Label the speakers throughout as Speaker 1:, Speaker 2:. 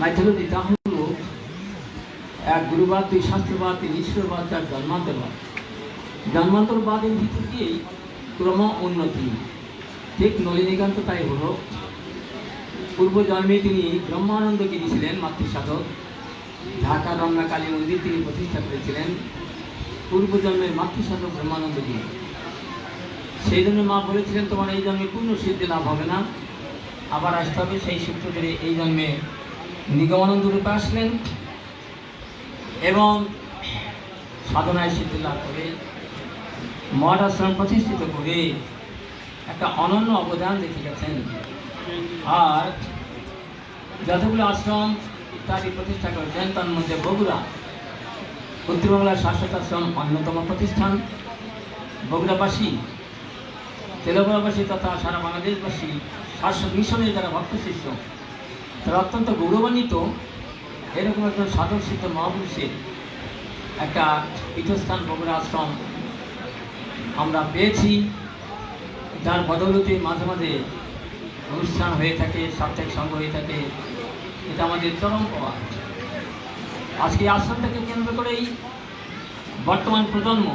Speaker 1: Mythology তা হলো এক গুরুবাদ দুই শাস্ত্রবাদ তিন ঈশ্বরবাদ চার জন্মান্তরবাদ জন্মান্তরবাদের ভিতর দিয়েই ক্রম উন্নতি। ঠিক নলিনীকান্ত তাই হলো। পূর্ব জন্মে তিনি ব্রহ্মানন্দ গিরি মাতৃসাধক। ঢাকা রমনা কালী মন্দির তিনি প্রতিষ্ঠা করেছিলেন। পূর্ব জন্মের মাতৃসাধক ব্রহ্মানন্দ গিরি। সেই জন্য মা বলেছিলেন, তোমার এই জন্মে পূর্ণ সিদ্ধি লাভ হবে না। আবার আসতে হবে সেই সূত্র ধরে এই জন্মে নিগমানন্দ রূপে আসলেন এবং সাধনায় সিদ্ধি লাভ করে মঠ আশ্রম প্রতিষ্ঠিত করে একটা অনন্য অবদান রেখে গেছেন। আর যতগুলো আশ্রম ইত্যাদি প্রতিষ্ঠা করেছেন, তার মধ্যে বগুড়া উত্তরবাংলার শাশ্বত আশ্রম অন্যতম প্রতিষ্ঠান। বগুড়াবাসী তেলেগুড়াবাসী তথা সারা বাংলাদেশবাসী শাশ্বত মিশনের যারা ভক্ত শিষ্য, তারা অত্যন্ত গৌরবান্বিত। এরকম একজন সাধক সিদ্ধ মহাপুরুষের একটা পীঠস্থান, বগুড়া আশ্রম আমরা পেয়েছি। যার বদৌলতে মাঝে মাঝে অনুষ্ঠান হয়ে থাকে, সাপ্তাহিক সংঘ হয়ে থাকে। এটা আমাদের চরম পাওয়া আজকে আশ্রমটাকে কেন্দ্র করেই বর্তমান প্রজন্ম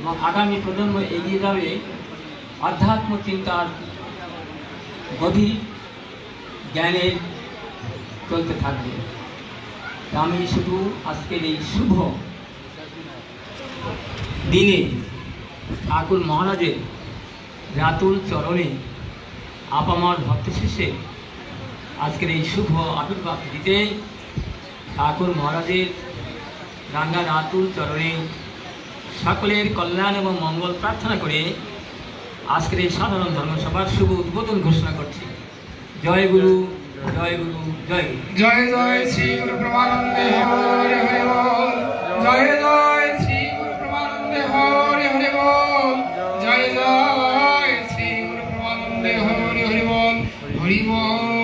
Speaker 1: এবং আগামী প্রজন্ম এগিয়ে যাবে। আধ্যাত্ম চিন্তার গভীর জ্ঞানের চলতে থাকবে। আমি শুধু আজকের এই শুভ দিনে ঠাকুর মহারাজের রাতুল চরণে আপামার ভক্ত শেষে আজকের এই শুভ আবির্ভাব দিতে ঠাকুর মহারাজের রাঙ্গা রাতুল চরণে সকলের কল্যাণ এবং মঙ্গল প্রার্থনা করে আজকের এই সাধারণ ধর্মসভার শুভ উদ্বোধন ঘোষণা করছি। জয় গুরু জয় গুরু, জয়।
Speaker 2: জয় জয় শ্রী গুরু প্রমানন্দে হরে হরে বল। জয় জয় শ্রী গুরু প্রমানন্দে হরে হরে বল। জয় জয় শ্রী গুরু প্রমানন্দে হরে হরে বল। হরি বল।